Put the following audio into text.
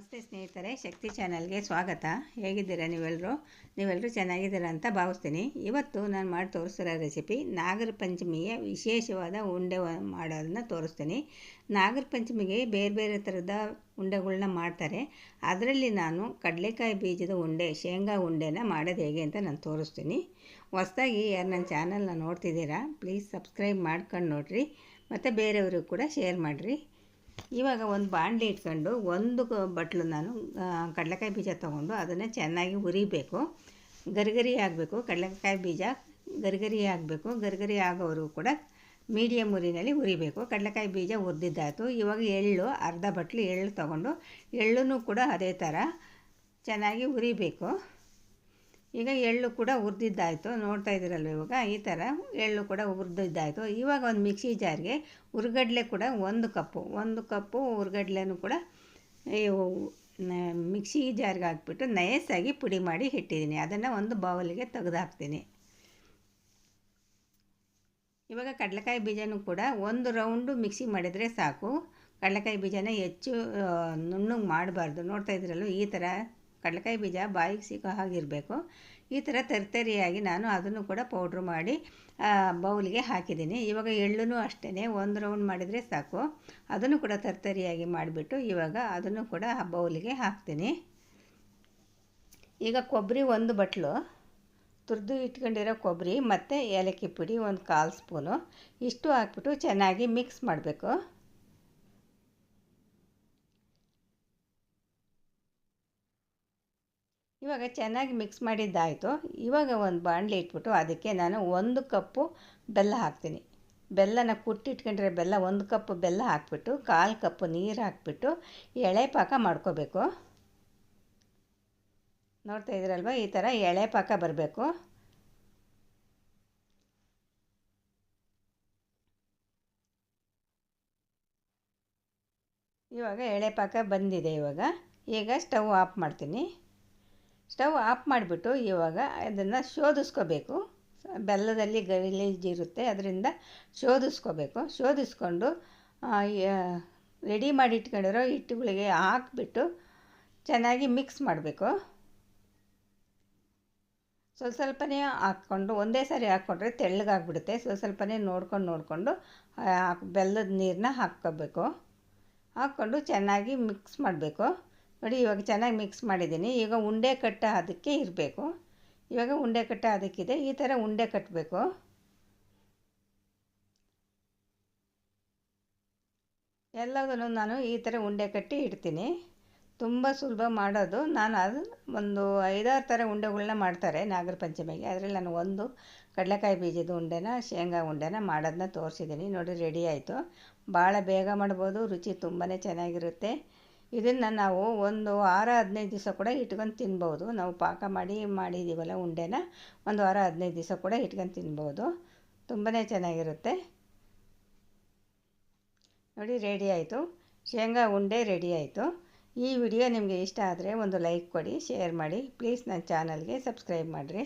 ನಮಸ್ತೆ ಸ್ನೇಹಿತರೆ, ಶಕ್ತಿ ಚಾನಲ್ಗೆ ಸ್ವಾಗತ. ಹೇಗಿದ್ದೀರಾ ನೀವೆಲ್ಲರೂ ನೀವೆಲ್ಲರೂ ಚೆನ್ನಾಗಿದ್ದೀರಾ ಅಂತ ಭಾವಿಸ್ತೀನಿ. ಇವತ್ತು ನಾನು ಮಾಡಿ ತೋರಿಸ್ತಿರೋ ರೆಸಿಪಿ ನಾಗರ ಪಂಚಮಿಯ ವಿಶೇಷವಾದ ಉಂಡೆ ಮಾಡೋದನ್ನ ತೋರಿಸ್ತೀನಿ. ನಾಗರ ಪಂಚಮಿಗೆ ಬೇರೆ ಬೇರೆ ಥರದ ಉಂಡೆಗಳನ್ನ ಮಾಡ್ತಾರೆ. ಅದರಲ್ಲಿ ನಾನು ಕಡಲೆಕಾಯಿ ಬೀಜದ ಉಂಡೆ, ಶೇಂಗಾ ಉಂಡೆನ ಮಾಡೋದು ಹೇಗೆ ಅಂತ ನಾನು ತೋರಿಸ್ತೀನಿ. ಹೊಸ್ದಾಗಿ ಯಾರು ನನ್ನ ಚಾನಲ್ನ ನೋಡ್ತಿದ್ದೀರಾ, ಪ್ಲೀಸ್ ಸಬ್ಸ್ಕ್ರೈಬ್ ಮಾಡ್ಕೊಂಡು ನೋಡಿರಿ. ಮತ್ತು ಬೇರೆಯವ್ರಿಗೂ ಕೂಡ ಶೇರ್ ಮಾಡಿರಿ. ಇವಾಗ ಒಂದು ಬಾಣಲಿ ಇಟ್ಕೊಂಡು ಒಂದು ಬಟ್ಲು ನಾನು ಕಡಲೆಕಾಯಿ ಬೀಜ ತೊಗೊಂಡು ಅದನ್ನು ಚೆನ್ನಾಗಿ ಹುರಿಬೇಕು. ಗರಿಗರಿ ಆಗಬೇಕು, ಕಡಲೆಕಾಯಿ ಬೀಜ ಗರಿಗರಿ ಆಗಬೇಕು. ಗರಿಗರಿ ಆಗೋರು ಕೂಡ ಮೀಡಿಯಮ್ ಉರಿನಲ್ಲಿ ಹುರಿಬೇಕು. ಕಡಲೆಕಾಯಿ ಬೀಜ ಹುರಿದಿದ್ದಾಯಿತು. ಇವಾಗ ಎಳ್ಳು, ಅರ್ಧ ಬಟ್ಲು ಎಳ್ಳು ತೊಗೊಂಡು ಎಳ್ಳೂ ಕೂಡ ಅದೇ ಥರ ಚೆನ್ನಾಗಿ ಹುರಿಬೇಕು. ಈಗ ಎಳ್ಳು ಕೂಡ ಉರಿದಿದ್ದಾಯಿತು. ನೋಡ್ತಾ ಇದ್ದೀರಲ್ವ ಇವಾಗ? ಈ ಥರ ಎಳ್ಳು ಕೂಡ ಹುರಿದಿದ್ದಾಯಿತು ಇವಾಗ ಒಂದು ಮಿಕ್ಸಿ ಜಾರ್ಗೆ ಹುರ್ಗಡ್ಲೆ ಕೂಡ ಒಂದು ಕಪ್ಪು. ಒಂದು ಕಪ್ಪು ಹುರ್ಗಡ್ಲೆನೂ ಕೂಡ ಮಿಕ್ಸಿ ಜಾರ್ಗೆ ಹಾಕ್ಬಿಟ್ಟು ನಯಸ್ಸಾಗಿ ಪುಡಿ ಮಾಡಿ ಇಟ್ಟಿದ್ದೀನಿ. ಅದನ್ನು ಒಂದು ಬೌಲಿಗೆ ತೆಗೆದಾಕ್ತೀನಿ. ಇವಾಗ ಕಡಲೆಕಾಯಿ ಬೀಜನೂ ಕೂಡ ಒಂದು ರೌಂಡು ಮಿಕ್ಸಿ ಮಾಡಿದರೆ ಸಾಕು. ಕಡಲೆಕಾಯಿ ಬೀಜನ ಹೆಚ್ಚು ನುಣ್ಣಗೆ ಮಾಡಬಾರ್ದು. ನೋಡ್ತಾ ಇದ್ದೀರಲ್ವ? ಈ ಥರ ಕಡಲೆಕಾಯಿ ಬೀಜ ಬಾಯಿಗೆ ಸಿಗೋ ಹಾಗಿರಬೇಕು ಈ ಥರ ತರ್ತರಿಯಾಗಿ ನಾನು ಅದನ್ನು ಕೂಡ ಪೌಡ್ರ್ ಮಾಡಿ ಬೌಲ್ಗೆ ಹಾಕಿದ್ದೀನಿ. ಇವಾಗ ಎಳ್ಳು ಅಷ್ಟೇ ಒಂದು ರೌಂಡ್ ಮಾಡಿದರೆ ಸಾಕು. ಅದನ್ನು ಕೂಡ ತರ್ತರಿಯಾಗಿ ಮಾಡಿಬಿಟ್ಟು ಇವಾಗ ಅದನ್ನು ಕೂಡ ಬೌಲಿಗೆ ಹಾಕ್ತೀನಿ. ಈಗ ಕೊಬ್ಬರಿ ಒಂದು ಬಟ್ಲು, ತುರಿದು ಇಟ್ಕೊಂಡಿರೋ ಕೊಬ್ಬರಿ ಮತ್ತು ಏಲಕ್ಕಿ ಪುಡಿ ಒಂದು ಕಾಲು ಸ್ಪೂನು, ಇಷ್ಟು ಹಾಕ್ಬಿಟ್ಟು ಚೆನ್ನಾಗಿ ಮಿಕ್ಸ್ ಮಾಡಬೇಕು. ಇವಾಗ ಚೆನ್ನಾಗಿ ಮಿಕ್ಸ್ ಮಾಡಿದ್ದಾಯಿತು. ಇವಾಗ ಒಂದು ಬಾಣಲಿ ಇಟ್ಬಿಟ್ಟು ಅದಕ್ಕೆ ನಾನು ಒಂದು ಕಪ್ಪು ಬೆಲ್ಲ ಹಾಕ್ತೀನಿ. ಬೆಲ್ಲನ ಕುಟ್ಟಿಟ್ಕೊಂಡಿರೋ ಬೆಲ್ಲ ಒಂದು ಕಪ್ ಬೆಲ್ಲ ಹಾಕ್ಬಿಟ್ಟು, ಕಾಲು ಕಪ್ಪು ನೀರು ಹಾಕ್ಬಿಟ್ಟು ಎಳೆ ಪಾಕ ಮಾಡ್ಕೋಬೇಕು. ನೋಡ್ತಾ ಇದ್ರಲ್ವ ಈ ಥರ ಎಳೆ ಪಾಕ ಬರಬೇಕು. ಇವಾಗ ಎಳೆ ಪಾಕ ಬಂದಿದೆ ಇವಾಗ. ಈಗ ಸ್ಟವ್ ಆಫ್ ಮಾಡ್ತೀನಿ. ಸ್ಟವ್ ಆಫ್ ಮಾಡಿಬಿಟ್ಟು ಇವಾಗ ಅದನ್ನು ಶೋಧಿಸ್ಕೋಬೇಕು. ಬೆಲ್ಲದಲ್ಲಿ ಗಲೀಜ್ ಇರುತ್ತೆ, ಅದರಿಂದ ಶೋಧಿಸ್ಕೋಬೇಕು. ಶೋಧಿಸ್ಕೊಂಡು ರೆಡಿ ಮಾಡಿ ಇಟ್ಕೊಂಡಿರೋ ಹಿಟ್ಟುಗಳಿಗೆ ಹಾಕ್ಬಿಟ್ಟು ಚೆನ್ನಾಗಿ ಮಿಕ್ಸ್ ಮಾಡಬೇಕು. ಸ್ವಲ್ಪ ಸ್ವಲ್ಪನೇ ಹಾಕ್ಕೊಂಡು, ಒಂದೇ ಸಾರಿ ಹಾಕ್ಕೊಂಡ್ರೆ ತೆಳ್ಳಗಾಗ್ಬಿಡುತ್ತೆ. ಸ್ವಲ್ಪ ಸ್ವಲ್ಪನೇ ನೋಡ್ಕೊಂಡು, ನೋಡಿಕೊಂಡು ಬೆಲ್ಲದ ನೀರನ್ನ ಹಾಕ್ಕೋಬೇಕು. ಹಾಕ್ಕೊಂಡು ಚೆನ್ನಾಗಿ ಮಿಕ್ಸ್ ಮಾಡಬೇಕು. ನೋಡಿ, ಇವಾಗ ಚೆನ್ನಾಗಿ ಮಿಕ್ಸ್ ಮಾಡಿದ್ದೀನಿ. ಈಗ ಉಂಡೆ ಕಟ್ಟ ಅದಕ್ಕೆ ಇರಬೇಕು. ಇವಾಗ ಉಂಡೆ ಕಟ್ಟ ಅದಕ್ಕಿದೆ. ಈ ಥರ ಉಂಡೆ ಕಟ್ಟಬೇಕು ಎಲ್ಲದನ್ನು ನಾನು ಈ ಥರ ಉಂಡೆ ಕಟ್ಟಿ ಇಡ್ತೀನಿ. ತುಂಬ ಸುಲಭ ಮಾಡೋದು. ನಾನು ಅದು ಒಂದು ಐದಾರು ಥರ ಉಂಡೆಗಳನ್ನ ಮಾಡ್ತಾರೆ ನಾಗರ ಪಂಚಮಿಗೆ. ಅದರಲ್ಲಿ ನಾನು ಒಂದು ಕಡಲೆಕಾಯಿ ಬೀಜದ ಉಂಡೆನ, ಶೇಂಗಾ ಉಂಡೆನ ಮಾಡೋದನ್ನ ತೋರಿಸಿದ್ದೀನಿ. ನೋಡಿ, ರೆಡಿ ಆಯಿತು. ಭಾಳ ಬೇಗ ಮಾಡ್ಬೋದು. ರುಚಿ ತುಂಬಾ ಚೆನ್ನಾಗಿರುತ್ತೆ. ಇದನ್ನು ನಾವು ಒಂದು ವಾರ, ಹದಿನೈದು ದಿವಸ ಕೂಡ ಇಟ್ಕೊಂಡು ತಿನ್ಬೋದು. ನಾವು ಪಾಕ ಮಾಡಿ ಮಾಡಿದ್ದೀವಲ್ಲ ಉಂಡೆನ, ಒಂದು ವಾರ, ಹದಿನೈದು ದಿವಸ ಕೂಡ ಇಟ್ಕೊಂಡು ತಿನ್ಬೋದು. ತುಂಬಾ ಚೆನ್ನಾಗಿರುತ್ತೆ. ನೋಡಿ ರೆಡಿ ಆಯಿತು. ಶೇಂಗಾ ಉಂಡೆ ರೆಡಿ ಆಯಿತು. ಈ ವಿಡಿಯೋ ನಿಮಗೆ ಇಷ್ಟ ಆದರೆ ಒಂದು ಲೈಕ್ ಕೊಡಿ ಶೇರ್ ಮಾಡಿ. ಪ್ಲೀಸ್ ನನ್ನ ಚಾನಲ್ಗೆ ಸಬ್ಸ್ಕ್ರೈಬ್ ಮಾಡಿರಿ.